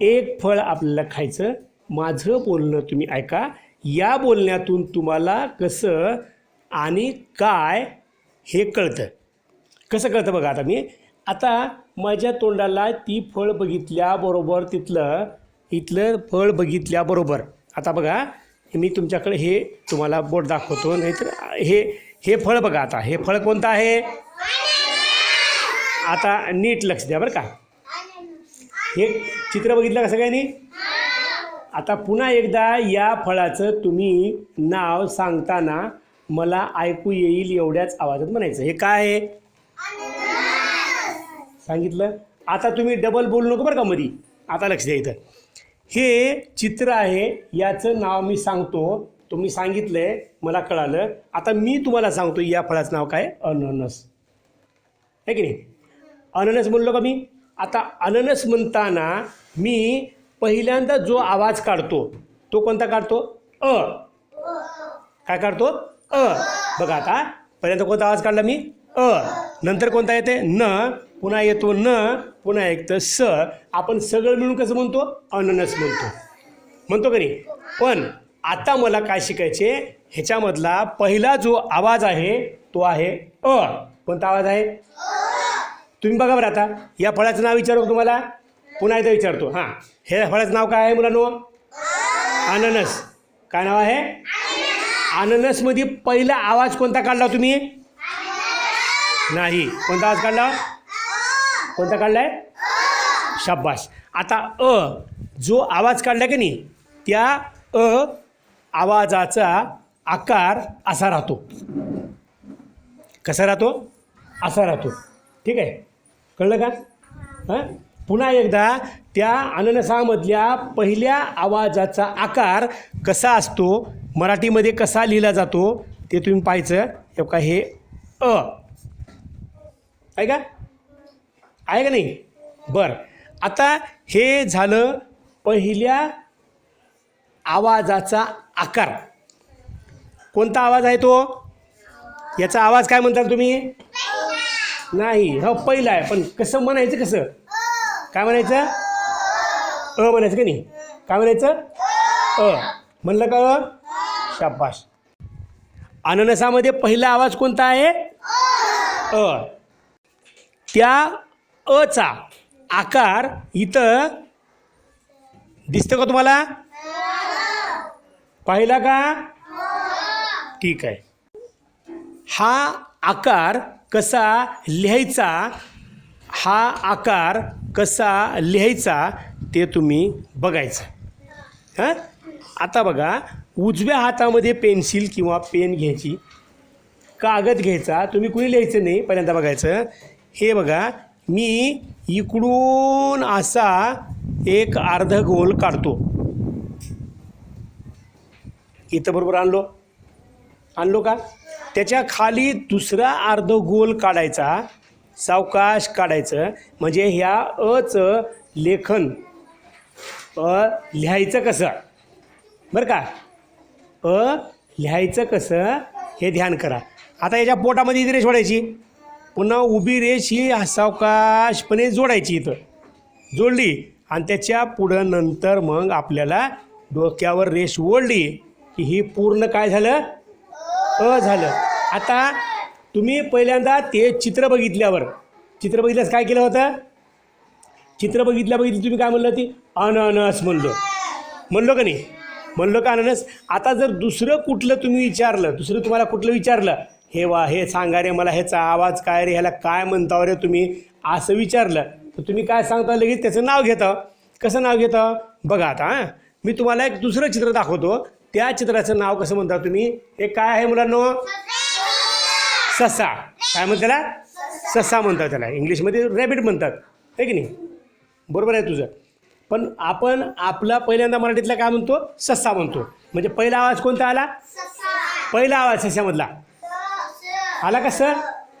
एक फळ आपल्याला खायचं माझं बोलणं तुम्ही ऐका. या बोलण्यातून तुम्हाला कसं आणि काय हे कळतं. कसं कळतं बघा आता मी. आता माझ्या तोंडाला ती फळ बघितल्याबरोबर तिथलं इथलं फळ बघितल्याबरोबर आता बघा मी तुमच्याकडे हे तुम्हाला बोट दाखवतो नाहीतर हे हे फळ बघा आता. हे फळ कोणतं आहे? आता नीट लक्ष द्या बरं का. हे चित्र बघितलं का सगळ्यांनी आता पुन्हा एकदा या फळाचं तुम्ही नाव सांगताना मला ऐकू येईल एवढ्याच आवाजात म्हणायचं. हे काय आहे? सांगितलं? आता तुम्ही डबल बोलू नको बरं का मधी. आता लक्ष द्या इथं. हे चित्र आहे याचं नाव मी सांगतो. तुम्ही सांगितलंय मला कळालं. आता मी तुम्हाला सांगतो या फळाचं नाव काय? अननस. आहे की नाही? अननस बोललो का मी? आता अननस म्हणताना मी पहिल्यांदा जो आवाज काढतो तो कोणता काढतो? अ. काय काढतो? अ. बघा आता पहिल्यांदा कोणता आवाज काढला मी? अ. नंतर कोणता येते? न. पुन्हा येतो न पुन्हा येतं स. आपण सगळं मिळून कसं म्हणतो? अननस म्हणतो. म्हणतो का नाही? पण आता मला काय शिकायचे? ह्याच्यामधला पहिला जो आवाज आहे तो आहे अ. कोणता आवाज आहे? तुम्ही बघा बरं आता. या फळाचं नाव विचारू तुम्हाला पुन्हा एकदा विचारतो. हां. हे फळाचं नाव काय आहे मुलांनो? अननस. काय नाव आहे? अननसमध्ये पहिला आवाज कोणता काढला तुम्ही? नाही. कोणता आवाज काढला? कोणता काढलाय? शाबास. आता अ जो आवाज काढला की नाही त्या अ आवाजाचा आकार असा राहतो. कसा राहतो? असा राहतो. ठीक आहे? कळलं का? हां? पुन्हा एकदा त्या अननसामधल्या पहिल्या आवाजाचा आकार कसा असतो मराठीमध्ये कसा लिहिला जातो ते तुम्ही पाहायचं. हे का हे अ. आहे का? आहे का नाही? बरं. आता हे झालं पहिल्या आवाजाचा आकार. कोणता आवाज आहे तो? याचा आवाज काय म्हणताल तुम्ही? नाही हो पहिला आहे पण कसं म्हणायचं कसं? काय म्हणायचं? अ म्हणायचं का नाही? काय म्हणायचं? अ. म्हणलं का अ? शाबाश अननसामध्ये पहिला आवाज कोणता आहे? अ. त्या अचा आकार इथं दिसतं का तुम्हाला? पाहिला का? ठीक आहे. हा आकार कसा लिहायचा हा आकार कसा लिहायचा ते तुम्ही बघायचं. हां? आता बघा उजव्या हातामध्ये पेन्सिल किंवा पेन घ्यायची. कागद घ्यायचा तुम्ही कुणी लिहायचं नाही पहिल्यांदा बघायचं. हे बघा मी इकडून असा एक अर्ध गोल काढतो. इथं बरोबर आणलो. आणलो का? त्याच्याखाली दुसरा अर्ध गोल काढायचा सावकाश काढायचं म्हणजे ह्या अचं लेखन अ लिहायचं कसं? बरं का? अ लिहायचं कसं? हे ध्यान करा. आता याच्या पोटामध्ये इथे रेष वाढायची पुन्हा उभी रेष ही सावकाशपणे जोडायची इथं. जोडली आणि त्याच्या पुढं नंतर मग आपल्याला डोक्यावर रेष ओढली की ही पूर्ण काय झालं? अ झालं. आता तुम्ही पहिल्यांदा ते चित्र बघितल्यावर चित्र बघितल्यास काय केलं होतं? चित्र बघितल्या बघितली तुम्ही काय म्हणलं ती अननस म्हणलो. म्हणलो का नाही? म्हणलो का अननस? आता जर दुसरं कुठलं तुम्ही विचारलं दुसरं तुम्हाला कुठलं विचारलं हे वा हे सांगा रे मला ह्याचा आवाज काय रे ह्याला काय म्हणता रे तुम्ही? असं विचारलं तर तुम्ही काय सांगता लगेच त्याचं नाव घेतं? कसं नाव घेतं? बघा आता हां. मी तुम्हाला एक दुसरं चित्र दाखवतो. त्या चित्राचं नाव कसं म्हणता तुम्ही? हे काय आहे मुलांनो? ससा. काय म्हणतात त्याला? ससा म्हणतात त्याला. इंग्लिशमध्ये रॅबिट म्हणतात. आहे की नाही? बरोबर आहे तुझं. पण आपण आपला पहिल्यांदा मराठीतला काय म्हणतो? ससा म्हणतो. म्हणजे पहिला आवाज कोणता आला? पहिला आवाज ससामधला आला का सर?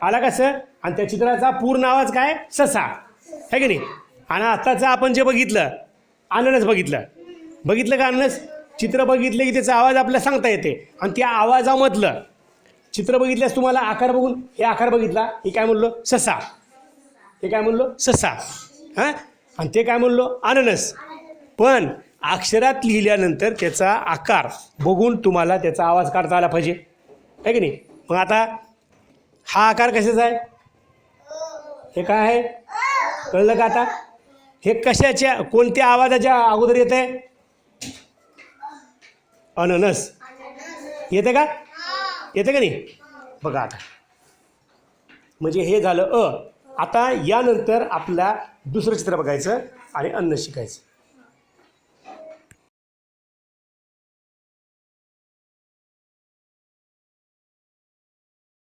आला का सर? आणि त्या चित्राचा पूर्ण आवाज काय? ससा. आहे की नाही? आणि आत्ताचं आपण जे बघितलं अननस बघितलं. बघितलं का अननस चित्र बघितलं की त्याचा आवाज आपल्याला सांगता येते. आणि त्या आवाजामधलं चित्र बघितल्यास तुम्हाला आकार बघून हे आकार बघितला हे काय म्हणलो? ससा. हे काय म्हणलो? ससा. हां? आणि ते काय म्हणलो? अननस. पण अक्षरात लिहिल्यानंतर त्याचा आकार बघून तुम्हाला त्याचा आवाज काढता आला पाहिजे. आहे की नाही? मग आता हा आकार कशाचा आहे? हे काय आहे? कळलं का आता? हे कशाच्या कोणत्या आवाजाच्या अगोदर येत आहे अननस. येते का? येते का नाही? बघा आता. म्हणजे हे झालं अ. आता यानंतर आपला दुसरं चित्र बघायचं आणि अन्न शिकायचं.